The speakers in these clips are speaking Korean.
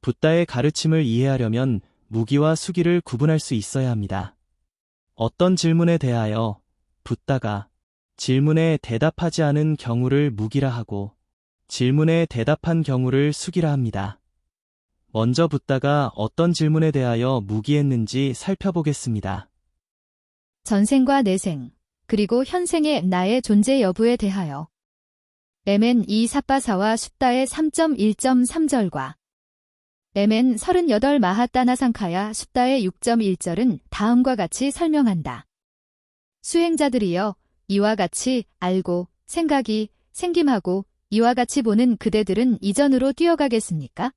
붓다의 가르침을 이해하려면 무기와 수기를 구분할 수 있어야 합니다. 어떤 질문에 대하여 붓다가 질문에 대답하지 않은 경우를 무기라 하고 질문에 대답한 경우를 수기라 합니다. 먼저 붓다가 어떤 질문에 대하여 무기했는지 살펴보겠습니다. 전생과 내생, 그리고 현생의 나의 존재 여부에 대하여. MN 2 사빠사와 숫다의 3.1.3절과 MN 38 마하따나상카야 숫다의 6.1절은 다음과 같이 설명한다. 수행자들이여 이와 같이 알고 생각이 생김하고 이와 같이 보는 그대들은 이전으로 뛰어가겠습니까?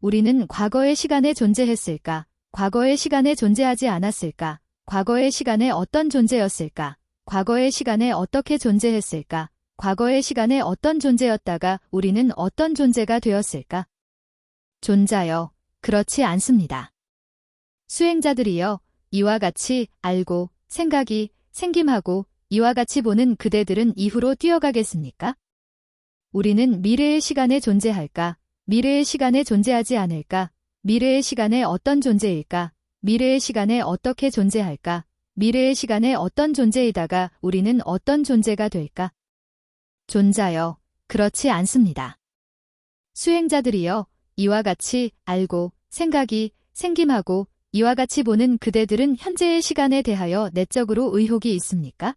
우리는 과거의 시간에 존재했을까? 과거의 시간에 존재하지 않았을까? 과거의 시간에 어떤 존재였을까? 과거의 시간에 어떻게 존재했을까? 과거의 시간에 어떤 존재였다가 우리는 어떤 존재가 되었을까? 존자여, 그렇지 않습니다. 수행자들이여, 이와 같이 알고 생각이 생김하고 이와 같이 보는 그대들은 이후로 뛰어가겠습니까? 우리는 미래의 시간에 존재할까? 미래의 시간에 존재하지 않을까? 미래의 시간에 어떤 존재일까? 미래의 시간에 어떻게 존재할까? 미래의 시간에 어떤 존재이다가 우리는 어떤 존재가 될까? 존자여, 그렇지 않습니다. 수행자들이여, 이와 같이 알고 생각이 생김하고 이와 같이 보는 그대들은 현재의 시간에 대하여 내적으로 의혹이 있습니까?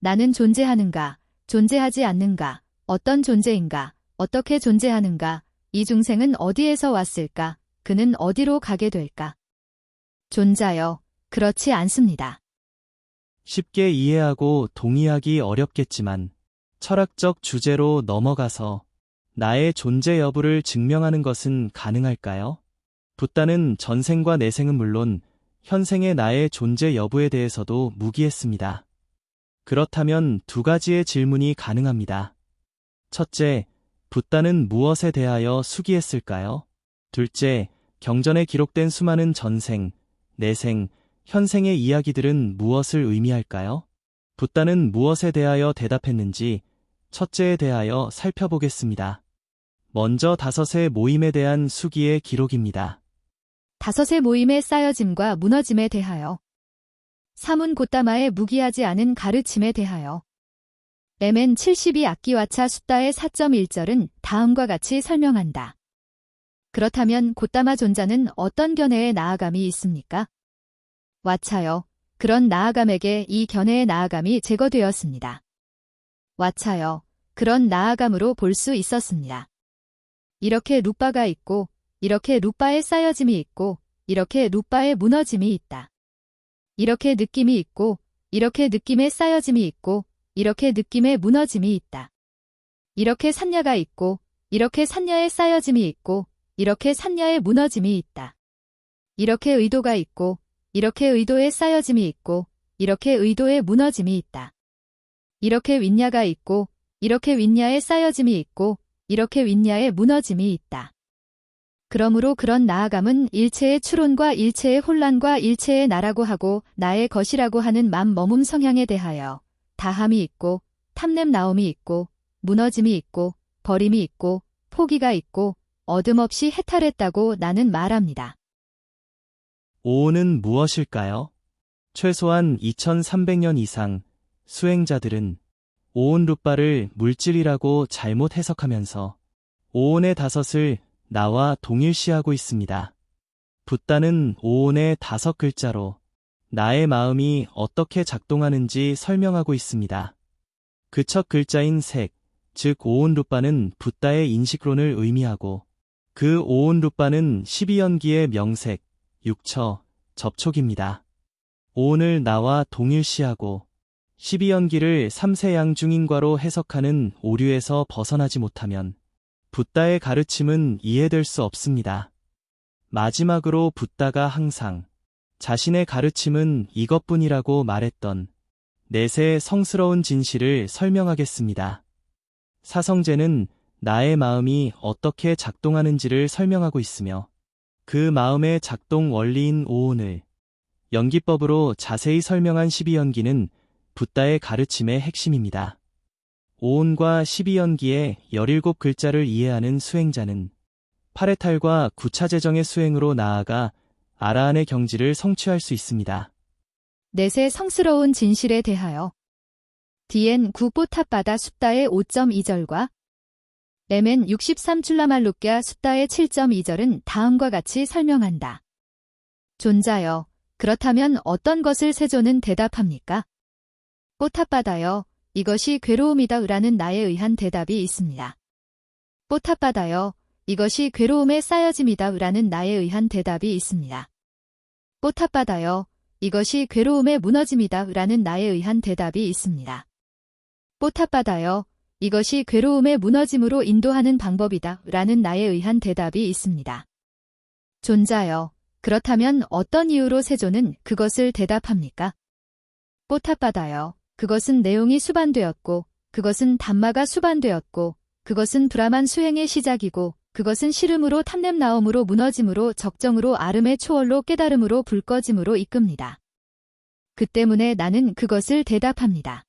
나는 존재하는가, 존재하지 않는가, 어떤 존재인가, 어떻게 존재하는가, 이 중생은 어디에서 왔을까, 그는 어디로 가게 될까? 존자여, 그렇지 않습니다. 쉽게 이해하고 동의하기 어렵겠지만 철학적 주제로 넘어가서 나의 존재 여부를 증명하는 것은 가능할까요? 붓다는 전생과 내생은 물론 현생의 나의 존재 여부에 대해서도 무기했습니다. 그렇다면 두 가지의 질문이 가능합니다. 첫째, 붓다는 무엇에 대하여 수기했을까요? 둘째, 경전에 기록된 수많은 전생, 내생, 현생의 이야기들은 무엇을 의미할까요? 붓다는 무엇에 대하여 대답했는지 첫째에 대하여 살펴보겠습니다. 먼저 다섯의 모임에 대한 수기의 기록입니다. 다섯의 모임의 쌓여짐과 무너짐에 대하여. 사문 고따마의 무기하지 않은 가르침에 대하여. MN 72 악기와차 숫다의 4.1절은 다음과 같이 설명한다. 그렇다면 고따마 존자는 어떤 견해에 나아감이 있습니까? 와차여, 그런 나아감에게 이 견해의 나아감이 제거되었습니다. 와차여, 그런 나아감으로 볼 수 있었습니다. 이렇게 룻바가 있고, 이렇게 룻바의 쌓여짐이 있고, 이렇게 룻바의 무너짐이 있다. 이렇게 느낌이 있고, 이렇게 느낌의 쌓여짐이 있고, 이렇게 느낌의 무너짐이 있다. 이렇게 산야가 있고, 이렇게 산야의 쌓여짐이 있고, 이렇게 산야의 무너짐이 있다. 이렇게 의도가 있고, 이렇게 의도의 쌓여짐이 있고, 이렇게 의도의 무너짐이 있다. 이렇게 윈야가 있고, 이렇게 윈야의 쌓여짐이 있고, 이렇게 윈야의 무너짐이 있다. 그러므로 그런 나아감은 일체의 추론과 일체의 혼란과 일체의 나라고 하고 나의 것이라고 하는 맘 머문 성향에 대하여 다함이 있고 탐냄 나옴이 있고 무너짐이 있고 버림이 있고 포기가 있고 어둠 없이 해탈했다고 나는 말합니다. 오온은 무엇일까요? 최소한 2300년 이상 수행자들은 오온 루빠를 물질이라고 잘못 해석하면서 오온의 다섯을 나와 동일시하고 있습니다. 붓다는 오온의 다섯 글자로 나의 마음이 어떻게 작동하는지 설명하고 있습니다. 그 첫 글자인 색, 즉 오온 루빠는 붓다의 인식론을 의미하고 그 오온 루빠는 12연기의 명색, 육처, 접촉입니다. 오온을 나와 동일시하고 12연기를 삼세양 중인과로 해석하는 오류에서 벗어나지 못하면 붓다의 가르침은 이해될 수 없습니다. 마지막으로 붓다가 항상 자신의 가르침은 이것뿐이라고 말했던 넷의 성스러운 진실을 설명하겠습니다. 사성제는 나의 마음이 어떻게 작동하는지를 설명하고 있으며 그 마음의 작동 원리인 오온을 연기법으로 자세히 설명한 12연기는 붓다의 가르침의 핵심입니다. 오온과 12연기의 17글자를 이해하는 수행자는 파레탈과 구차재정의 수행으로 나아가 아라한의 경지를 성취할 수 있습니다. 넷의 성스러운 진실에 대하여 디엔 구뽀탑바다 숫다의 5.2절과 레멘 63출라말루꺄 숫다의 7.2절은 다음과 같이 설명한다. 존자여, 그렇다면 어떤 것을 세조는 대답합니까? 뽀탑바다여, 이것이 괴로움이다 라는 나에 의한 대답이 있습니다. 뽀탑바다여, 이것이 괴로움에 쌓여짐이다 라는 나에 의한 대답이 있습니다. 뽀탑바다여, 이것이 괴로움에 무너짐이다 라는 나에 의한 대답이 있습니다. 뽀탑바다여, 이것이 괴로움에 무너짐으로 인도하는 방법이다 라는 나에 의한 대답이 있습니다. 존자여, 그렇다면 어떤 이유로 세조는 그것을 대답합니까? 뽀탑바다여, 그것은 내용이 수반되었고, 그것은 단마가 수반되었고, 그것은 브라만 수행의 시작이고, 그것은 시름으로 탐냄 나옴으로 무너짐으로 적정으로 아름의 초월로 깨달음으로 불 꺼짐으로 이끕니다. 그 때문에 나는 그것을 대답합니다.